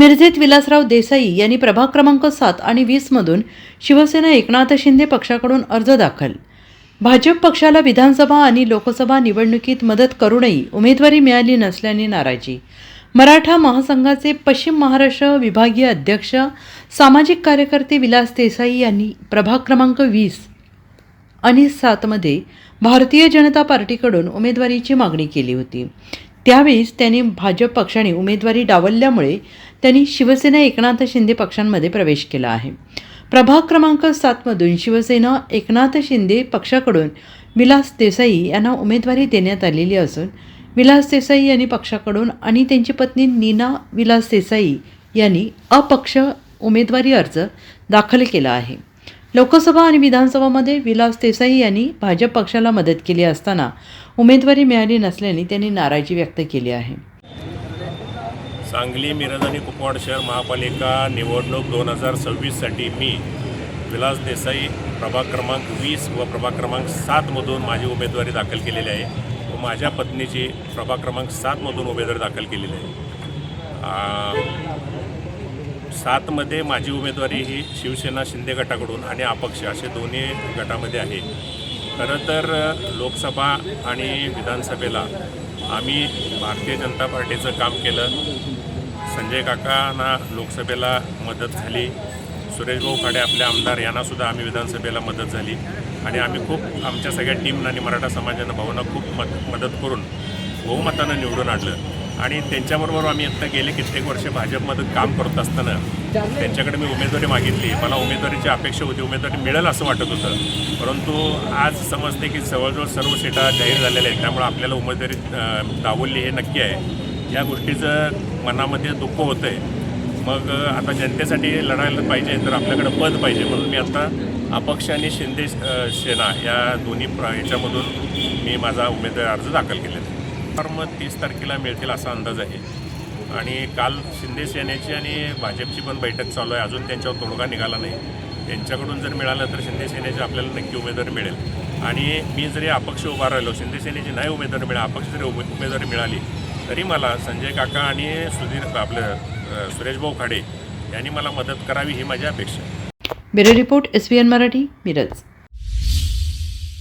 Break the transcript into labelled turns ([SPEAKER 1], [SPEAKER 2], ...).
[SPEAKER 1] मिरजेत विलासराव देसाई यांनी प्रभाग क्रमांक सात आणि वीसमधून शिवसेना एकनाथ शिंदे पक्षाकडून अर्ज दाखल. भाजप पक्षाला विधानसभा आणि लोकसभा निवडणुकीत मदत करूनही उमेदवारी मिळाली नसल्याने नाराजी. मराठा महासंघाचे पश्चिम महाराष्ट्र विभागीय अध्यक्ष सामाजिक कार्यकर्ते विलास देसाई यांनी प्रभाग क्रमांक वीस आणि सातमध्ये भारतीय जनता पार्टीकडून उमेदवारीची मागणी केली होती. त्यावेळीच त्यांनी भाजप पक्षाने उमेदवारी डावलल्यामुळे त्यांनी शिवसेना एकनाथ शिंदे पक्षांमध्ये प्रवेश केला आहे. प्रभाग क्रमांक सातमधून शिवसेना एकनाथ शिंदे पक्षाकडून विलास देसाई यांना उमेदवारी देण्यात आलेली असून विलास देसाई यांनी पक्षाकडून आणि त्यांची पत्नी नीना विलास देसाई यांनी अपक्ष उमेदवारी अर्ज दाखल केला आहे. लोकसभा आणि विधानसभामध्ये विलास देसाई यांनी भाजप पक्षाला मदत केली असताना उमेदवारी मिळाली नसल्याने त्यांनी नाराजी व्यक्त केली आहे.
[SPEAKER 2] सांगली मिरज आणि कुपवाड शहर महापालिका निवडणूक दोन हजार सव्वीससाठी मी विलास देसाई प्रभाग क्रमांक वीस व प्रभाग क्रमांक सातमधून माझी उमेदवारी दाखल केलेली आहे व माझ्या पत्नीची प्रभाग क्रमांक सातमधून उमेदवारी दाखल केलेली आहे. सातमध्ये माझी उमेदवारी ही शिवसेना शिंदे गटाकडून आणि अपक्ष असे दोन्ही गटामध्ये आहे. खरं तर लोकसभा आणि विधानसभेला आम्ही भारतीय जनता पार्टीचं काम केलं. संजय काकांना लोकसभेला मदत झाली. सुरेशभाऊ खाडे आपले आमदार यांनासुद्धा आम्ही विधानसभेला मदत झाली. आणि आम्ही खूप आमच्या सगळ्या टीमनं आणि मराठा समाजानं भावना खूप मद मदत करून बहुमतानं निवडून आणलं. आणि त्यांच्याबरोबर आम्ही आत्ता गेले कित्येक वर्ष भाजपमध्ये काम करत असताना. त्यांच्याकडे मी उमेदवारी मागितली. मला उमेदवारीची अपेक्षा होती. उमेदवारी मिळेल असं वाटत होतं. परंतु आज समजते की जवळजवळ सर्व सीटा जाहीर झालेल्या आहेत. त्यामुळे आपल्याला उमेदवारी अं, डावलली हे नक्की आहे. या गोष्टीचं मनामध्ये दुःख होतं आहे मग आता जनतेसाठी लढायला पाहिजे तर आपल्याकडे पद पाहिजे. म्हणून मी आता अपक्ष आणि शिंदे सेना या दोन्ही प्र याच्यामधून मी माझा उमेदवारी अर्ज दाखल केलेला आहे. फॉर्म तीस तारखेला मिळतील असा अंदाज आहे. आणि काल शिंदे सेनेची आणि भाजपची पण बैठक चालू आहे. अजून त्यांच्यावर तोडगा निघाला नाही. त्यांच्याकडून जर मिळालं तर शिंदे सेनेची आपल्याला नक्की उमेदवारी मिळेल. आणि मी जरी अपक्ष उभा राहिलो शिंदे सेनेची नाही उमेदवारी मिळाली अपक्ष जरी उमे उमेदवारी मिळाली तरी मला संजय काका आणि सुधीर आपलं सुरेशभाऊ खाडे यांनी मला मदत करावी ही माझी अपेक्षा आहे.
[SPEAKER 1] Bureau report S Marathi Miraj.